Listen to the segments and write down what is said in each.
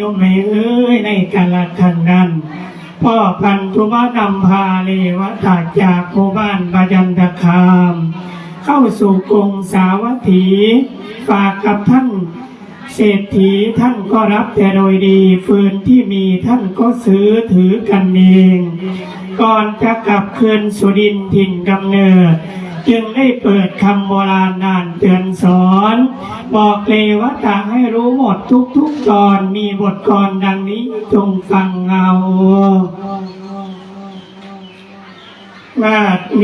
ยมไม่เอ้ยในกาลครั้งนั้นพ่อพันธุมานำพาเลวตาจากโคบ้านบายันตคาม เข้าสู่กรุงสาวัตถี ฝากกับท่านเศรษฐีท่านก็รับแต่โดยดีฟืนที่มีท่านก็ซื้อถือกันเอง ก่อนจะกลับคืนสุดินถิ่นกำเนิด จึงได้เปิดคำโบราณนานเตือนสอน บอกเลวตาให้รู้หมดทุกๆตอนมีบทกรดังนี้จงฟังเอาว่าเม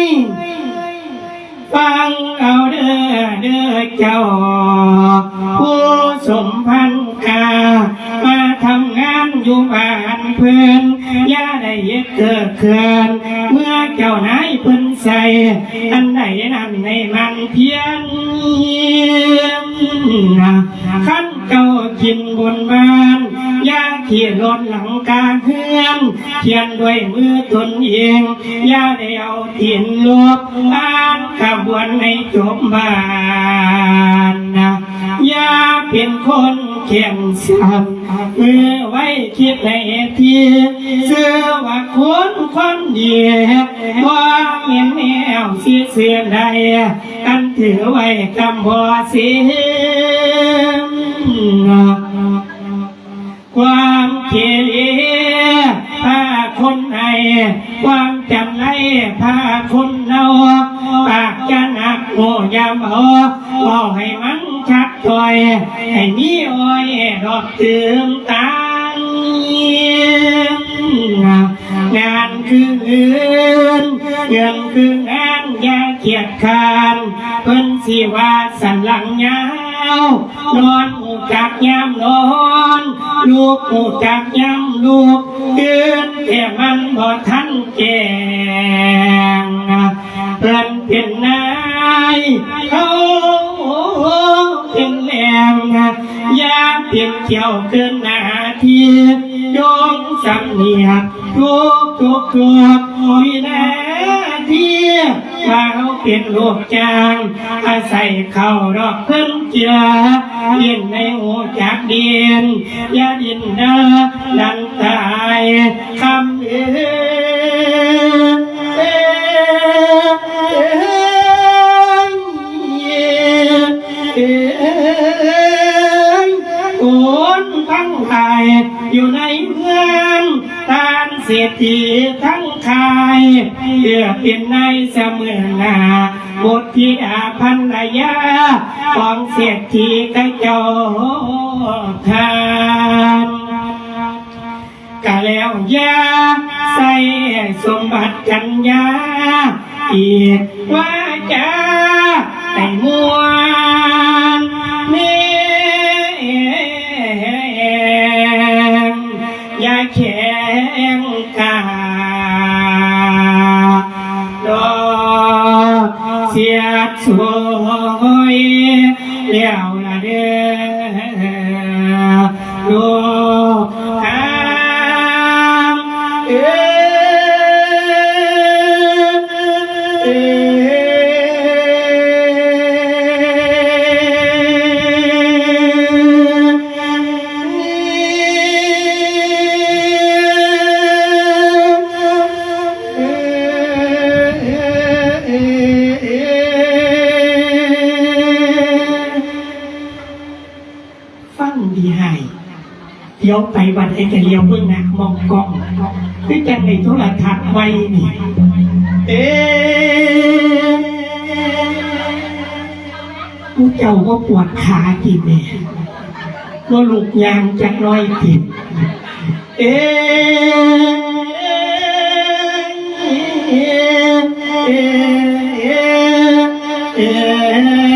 ยฟังเอาเด้อเด้อเจ้า ผู้สมพันธ์กา มาทำงานอยู่บ้านเพื่อนย่าได้เฮ็ดเกิดเขื่อนเมื่อเจ้านายเพิ่นใส่อันใดนั้นในมันเพียงนะขั้นเจ้ากินบนบ้าน อย่าเขียนรถหลังกาเพื่อนเขียนด้วยมือตนเองอย่าได้เอาเทียนลบอ่านขบวนในจบบ้านนะอย่าเป็นคนเขียนซ้ำมือไว้คิดในทีเสื้อว่าคนคนเดียวว่าเมียนแนวเสียเสียใดกันถือไว้กำบ่เสีย ความเกลียพาคนไอความจำไรพาคนเนาปากจะหนักโง่ยามเอบอกให้มันชักถอยให้มีอ้อยดอกเติมตางงานคือเงินเงินคืองานยาเกียดคานเพิ่นสิว่าสันหลังยาวนอนหูจักยามนอน ลูกหูจักยามลูกเดินแต่มันบ่ทันแจงเพิ่นเป็นนายเขาเป็นแหลงยาเปลี่ยนเกี่ยวเกินนาทีโยงสำเนียกทุกทุกทุกวินาที ว่าเขาเป็นลูกจางอาศัยเขารอกเพิ่นเจือเลียนในหูจากเดียนยาดินเดาดันตายคำเอ่ยโอนทั้งไทยอยู่ในเมืองทานเศรษฐีทั้ง คายเพื่อเป็นนายเสมือนหนาบุตรธิดาพันรยาของเศรษฐีกระจทานกะแล้วยาใส่สมบัติกัญญาอีกว่าจะแต่มวนเมอย่าแข็งกาด สวยแล้วนะเด้อ ดีให้เดี๋ยวไปวันไอ้กะเลียวเบื้องน้ามองกล้องคือจังในโทรทัศน์ไว้นี่เอ๊ะผู้เจ้าก็ปวดขาจีเมก็ลูกยางจักน้อยติดเอ๊เอ๊เอ๊เอ๊